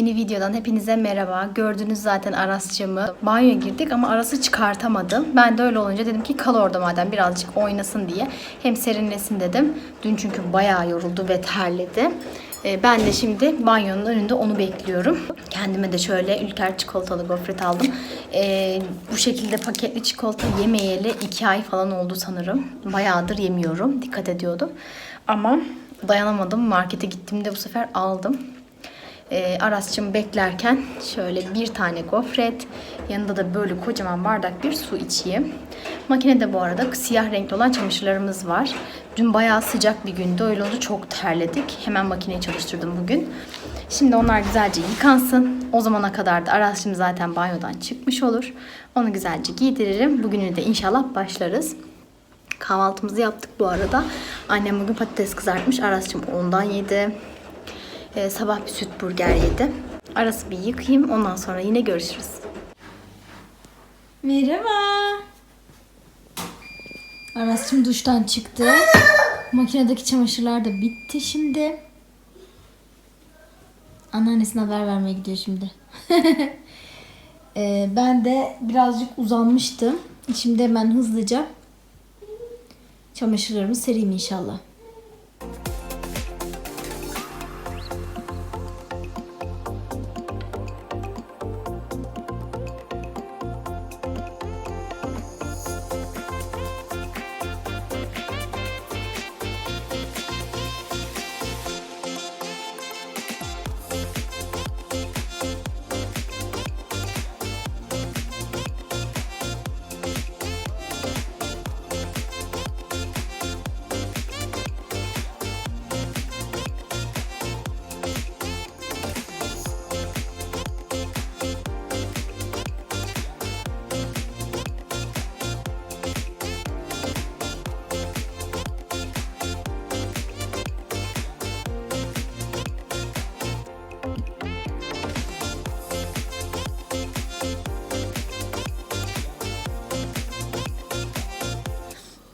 Yeni videodan hepinize merhaba. Gördünüz zaten Aras'cığımı. Banyoya girdik ama Aras'ı çıkartamadım. Ben de öyle olunca dedim ki kal orada madem birazcık oynasın diye. Hem serinlesin dedim. Dün çünkü bayağı yoruldu ve terledi. Ee, Ben de şimdi banyonun önünde onu bekliyorum. Kendime de şöyle ülker çikolatalı gofret aldım. Ee, bu şekilde paketli çikolata yemeyeli iki ay falan oldu sanırım. Bayağıdır yemiyorum. Dikkat ediyordum. Ama dayanamadım. Markete gittiğimde bu sefer aldım. Ee, Aras'cığım beklerken şöyle bir tane gofret, yanında da böyle kocaman bardak bir su içeyim. Makinede bu arada siyah renkli olan çamaşırlarımız var. Dün bayağı sıcak bir gündü. Öyle olunca çok terledik. Hemen makineyi çalıştırdım bugün. Şimdi onlar güzelce yıkansın. O zamana kadar da Aras'cığım zaten banyodan çıkmış olur. Onu güzelce giydiririm. Bugünü de inşallah başlarız. Kahvaltımızı yaptık bu arada. Annem bugün patates kızartmış. Aras'cığım ondan yedi. Ee, sabah bir süt burger yedi. Arası bir yıkayayım. Ondan sonra yine görüşürüz. Merhaba. Aras'cığım duştan çıktı. Makinedeki çamaşırlar da bitti şimdi. Anneannesine haber vermeye gidiyor şimdi. Ee, ben de birazcık uzanmıştım. Şimdi hemen hızlıca çamaşırlarımı sereyim inşallah.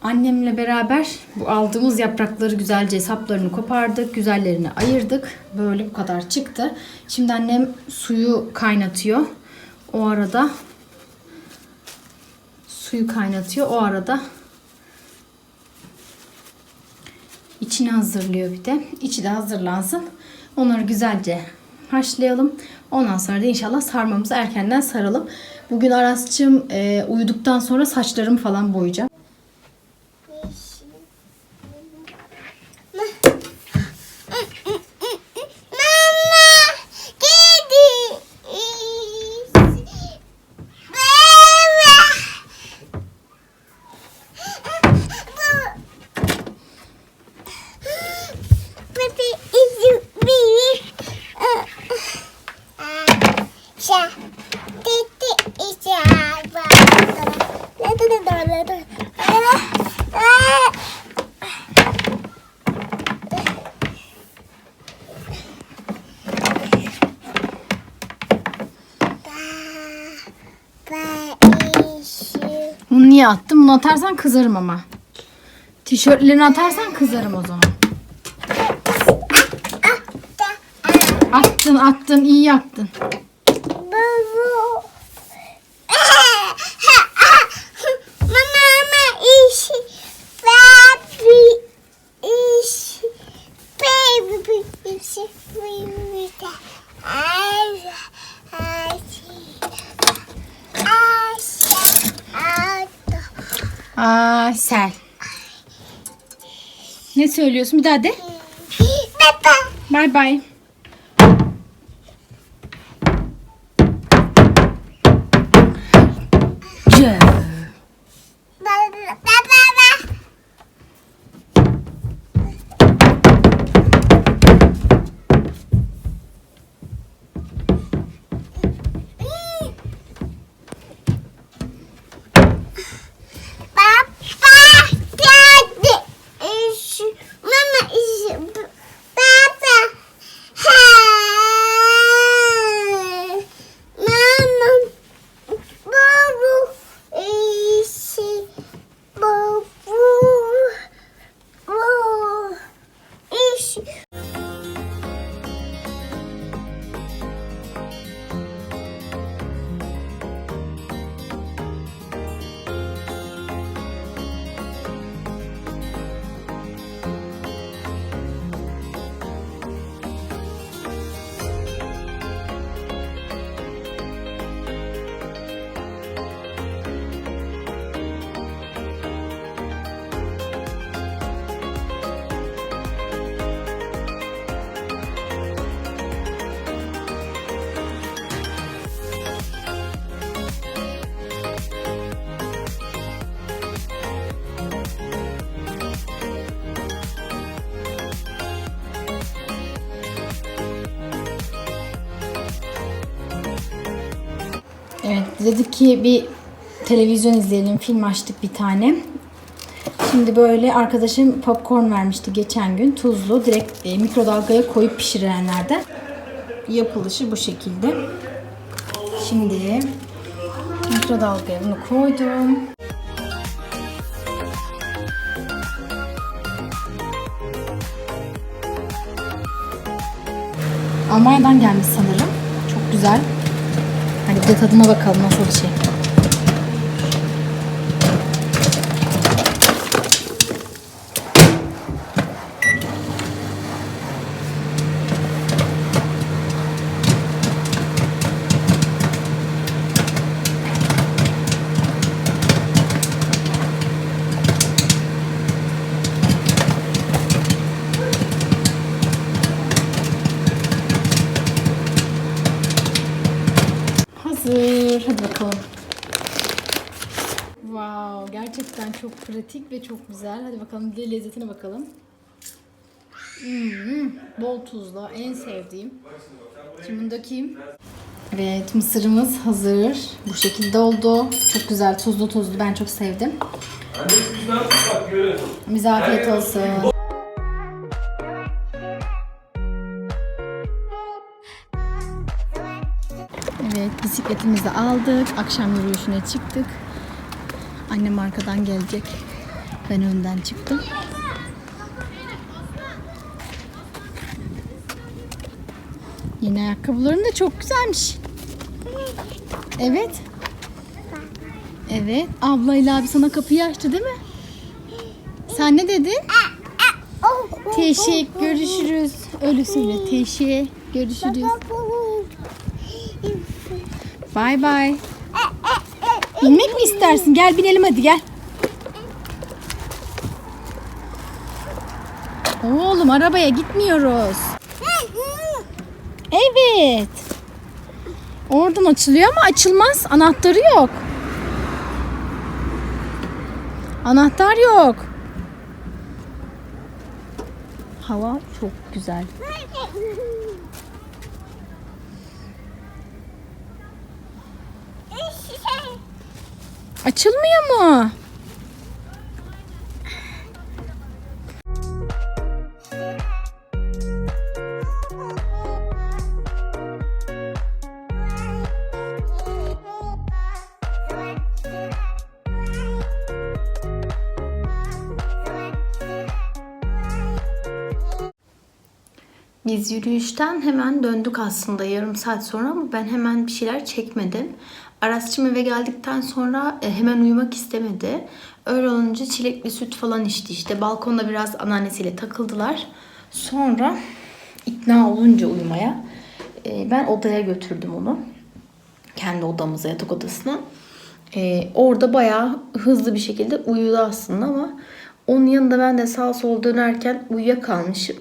Annemle beraber bu aldığımız yaprakları güzelce saplarını kopardık. Güzellerini ayırdık. Böyle bu kadar çıktı. Şimdi annem suyu kaynatıyor. O arada suyu kaynatıyor. O arada içini hazırlıyor bir de. İçi de hazırlansın. Onları güzelce haşlayalım. Ondan sonra da inşallah sarmamızı erkenden saralım. Bugün Aras'cığım e, uyuduktan sonra saçlarımı falan boyayacağım. Niye attım? Bunu atarsan kızarım ama. Tişörtlerini atarsan kızarım o zaman. Attın attın iyi yaptın. Söylüyorsun? Bir daha de. Peppa. Bay bay. Cö. Dedik ki bir televizyon izleyelim. Film açtık bir tane. Şimdi böyle arkadaşım popcorn vermişti geçen gün. Tuzlu. Direkt e, mikrodalgaya koyup pişirilenlerden. Yapılışı bu şekilde. Şimdi mikrodalgaya bunu koydum. Almanya'dan gelmiş sanırım. Çok güzel. De tadına bakalım nasıl bir şey. Wow, gerçekten çok pratik ve çok güzel. Hadi bakalım bir lezzetine bakalım. Hmm, bol tuzlu, en sevdiğim. Şimdi bunu dökeyim. Evet, mısırımız hazır. Bu şekilde oldu. Çok güzel, tuzlu tuzlu. Ben çok sevdim. Bize afiyet olsun. Evet bisikletimizi aldık. Akşam yürüyüşüne çıktık. Annem arkadan gelecek. Ben önden çıktım. Yeni ayakkabıların da çok güzelmiş. Evet. Evet. Ablayla abi sana kapıyı açtı değil mi? Sen ne dedin? Teşekkür. Görüşürüz. Öyle söyle. Teşekkür. Görüşürüz. Bay bay. Binmek mi istersin? Gel binelim hadi gel. Oğlum arabaya gitmiyoruz. Evet. Oradan açılıyor ama açılmaz. Anahtarı yok. Anahtar yok. Hava çok güzel. Açılmıyor mu? Biz yürüyüşten hemen döndük aslında yarım saat sonra ama ben hemen bir şeyler çekmedim. Arasçım eve geldikten sonra e, hemen uyumak istemedi. Öyle olunca çilekli süt falan içti işte. Balkonda biraz anneannesiyle takıldılar. Sonra ikna olunca uyumaya e, ben odaya götürdüm onu. Kendi odamıza, yatak odasına. E, orada bayağı hızlı bir şekilde uyudu aslında ama onun yanında ben de sağ sol dönerken uyuyakalmışım.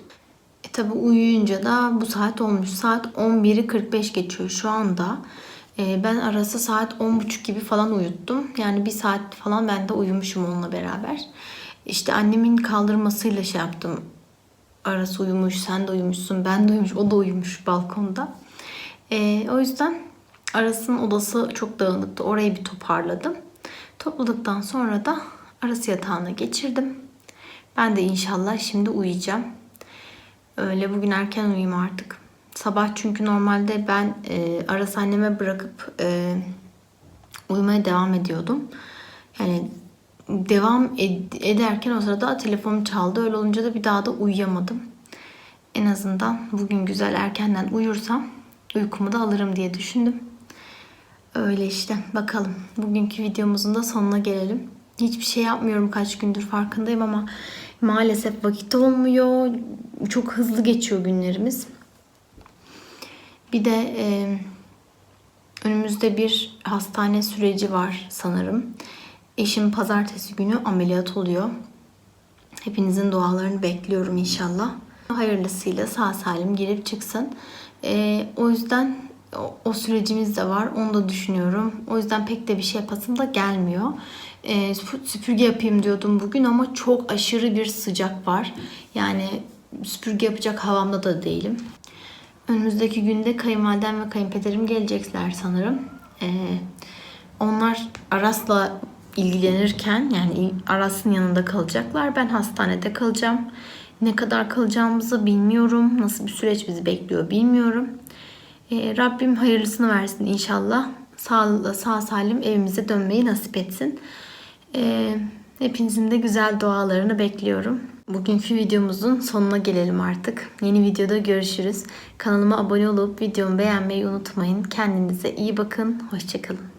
E tabi uyuyunca da bu saat olmuş. Saat 11'i 45 geçiyor şu anda. E, ben arası saat 10.30 gibi falan uyuttum. Yani bir saat falan ben de uyumuşum onunla beraber. İşte annemin kaldırmasıyla şey yaptım. Arası uyumuş, sen de uyumuşsun, ben de uyumuş, o da uyumuş balkonda. E, o yüzden Aras'ın odası çok dağınıktı. Orayı bir toparladım. Topladıktan sonra da Arası yatağına geçirdim. Ben de inşallah şimdi uyuyacağım. Öyle bugün erken uyuyayım artık. Sabah çünkü normalde ben e, Aras anneme bırakıp e, uyumaya devam ediyordum. Yani devam ed- ederken o sırada telefonum çaldı. Öyle olunca da bir daha da uyuyamadım. En azından bugün güzel erkenden uyursam uykumu da alırım diye düşündüm. Öyle işte bakalım. Bugünkü videomuzun da sonuna gelelim. Hiçbir şey yapmıyorum kaç gündür farkındayım ama maalesef vakit olmuyor. Çok hızlı geçiyor günlerimiz. Bir de e, önümüzde bir hastane süreci var sanırım. Eşim pazartesi günü ameliyat oluyor. Hepinizin dualarını bekliyorum inşallah. Hayırlısıyla sağ salim girip çıksın. E, o yüzden o, o sürecimiz de var. Onu da düşünüyorum. O yüzden pek de bir şey yapasım da gelmiyor. E, süpür- süpürge yapayım diyordum bugün ama çok aşırı bir sıcak var. Yani süpürge yapacak havamda da değilim. Önümüzdeki günde kayınvalidem ve kayınpederim gelecekler sanırım. Ee, onlar Aras'la ilgilenirken yani Aras'ın yanında kalacaklar. Ben hastanede kalacağım. Ne kadar kalacağımızı bilmiyorum. Nasıl bir süreç bizi bekliyor bilmiyorum. Ee, Rabbim hayırlısını versin inşallah. Sağ, sağ salim evimize dönmeyi nasip etsin. Ee, hepinizin de güzel dualarını bekliyorum. Bugünkü videomuzun sonuna gelelim artık. Yeni videoda görüşürüz. Kanalıma abone olup videomu beğenmeyi unutmayın. Kendinize iyi bakın. Hoşçakalın.